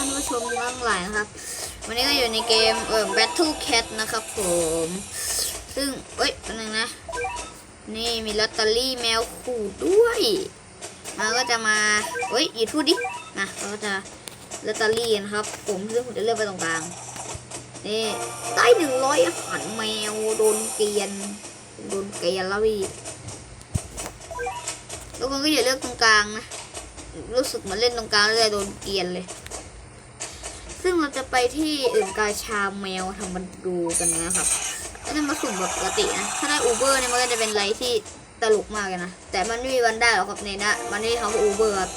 ท่านผู้ชมทั้งหลายนะครับ วันนี้ก็อยู่ในเกมเอ่อ Battle Cat นะครับผม ซึ่ง เอ้ยนึงนะ นี่มีลอตเตอรี่แมวขูดด้วย มันก็จะมาเฮ้ยหยิบพูดดิมาเราก็จะลอตเตอรี่นะครับ ผมซึ่งผมจะเลือกไปตรงกลาง นี่ได้หนึ่งร้อยอาหารแมวโดนเกลียน โดนเกลียนแล้วพี่ทุกคนก็อย่าเลือกตรงกลางนะ รู้สึกเหมาเล่นตรงกลางแล้วจะโดนเกลียนเลย ซึ่งเราจะไปที่อื่นกาชาแมวทำมาดูกันนะครับก็จะมาสุ่มแบบปกตินะ ถ้าได้อูเบอร์เนี่ยมันก็จะเป็นอะไรที่ตลกมากเลยนะ แต่มันไม่มีวันได้หรอกครับในนะมันไม่ทำอูเบอร์ครับ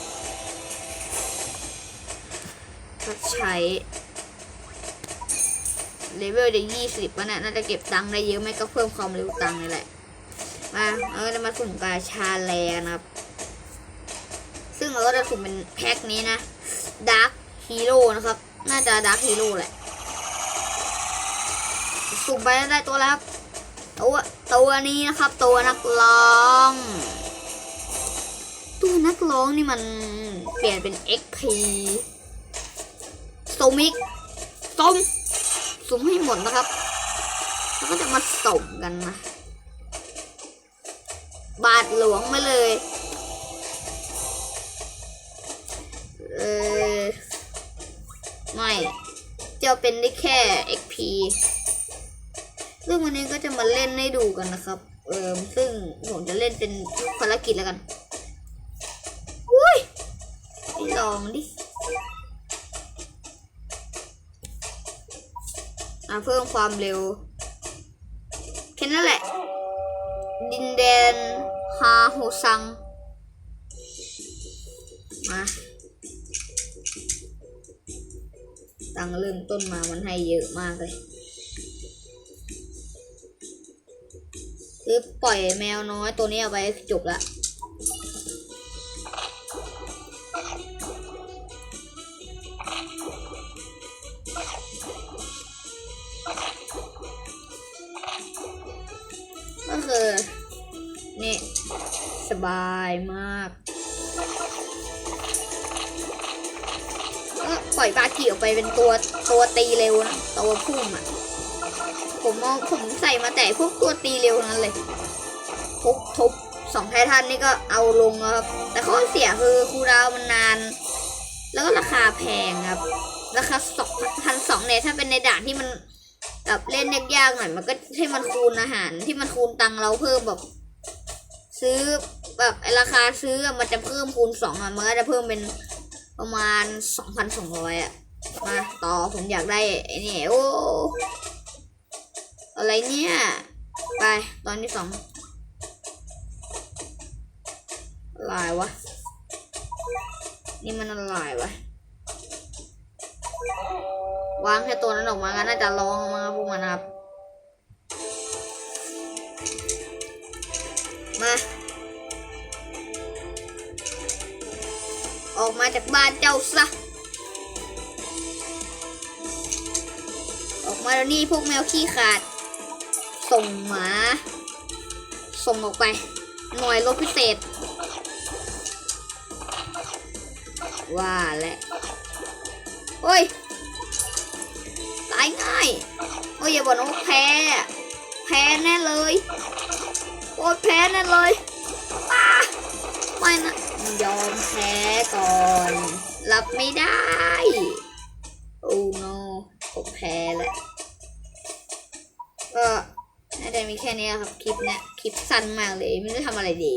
ก็ใช้เลเวลจะยี่สิบวะเนี่ยน่าจะเก็บตังค์ได้เยอะไหมก็เพิ่มความเร็วตังค์นี่แหละ มาเราก็จะมาสุ่มกาชาแลนะครับ ซึ่งเราก็จะสุ่มเป็นแพ็คนี้นะดาร์ h ฮีโร่นะครับ น่าจะดาร์ h ฮีโร่แหละสุ่มไปได้ตัวแล้วครับ ตัวตัวนี้นะครับ ตัวนักร้อง ตัวนักร้องนี่มันเปลี่ยนเป็น XP สมิกสมสุ่มให้หมดนะครับ แล้วก็จะมาส่งกันนะ บาทหลวงมาเลย จะเป็นได้แค่ XP ซึ่งวันนี้ก็จะมาเล่นให้ดูกันนะครับ เออซึ่งผมจะเล่นเป็นภารกิจแล้วกัน อุ้ยไปลองดิอะเพิ่มความเร็ว แค่นั้นแหละ ดินแดนฮาโฮซัง มา ตังเริ่มต้นมามันให้เยอะมากเลยคือปล่อยแมวน้อยตัวนี้เอาไปจบละก็คือนี่สบายมาก ปล่อยบากีออกไปเป็นตัวตัวตีเร็วนะตัวพุ่มอะ ผมมองผมใส่มาแต่พวกตัวตีเร็วนั้นเลยทุบทุบสองไททันนี่ก็เอาลงครับ แต่ข้อเสียคือคูดาวมันนาน แล้วก็ราคาแพงครับ ราคาสองพันสองเนี่ยถ้าเป็นในด่านที่มันแบบเล่นยากๆหน่อยมันก็ให้มันคูณอาหารที่มันคูณตังเราเพิ่มแบบ ซื้อแบบราคาซื้อมันจะเพิ่มคูณสองอะมันก็จะเพิ่มเป็น ประมาณสองพันสองร้อยอะมาต่อผมอยากได้ไอ้นี่โอ้อะไรเนี่ย ไปตอนที่สองอะไรวะ นี่มันอะไรวะ วางแค่ตัวนั้นออกมาก็น่าจะร้องมาพวกมันครับ มา ออกมาจากบ้านเจ้าซะ ออกมาแล้วนี่พวกแมวขี้ขาด ส่งหมา ส่งออกไป หน่วยรบพิเศษ ว่าแหละโอ้ย ตายง่าย โอ้ยอย่าบอกนะว่าแพ้ แพ้แน่เลย โอ้ยแพ้แน่เลยอ้าไม่นะ ยอมแพ้ก่อน รับไม่ได้ โอ้โนผมแพ้แล้วก็น่าจะมีแค่นี้ครับ คลิปเนี้ยคลิปสั้นมากเลย ไม่รู้ทำอะไรดี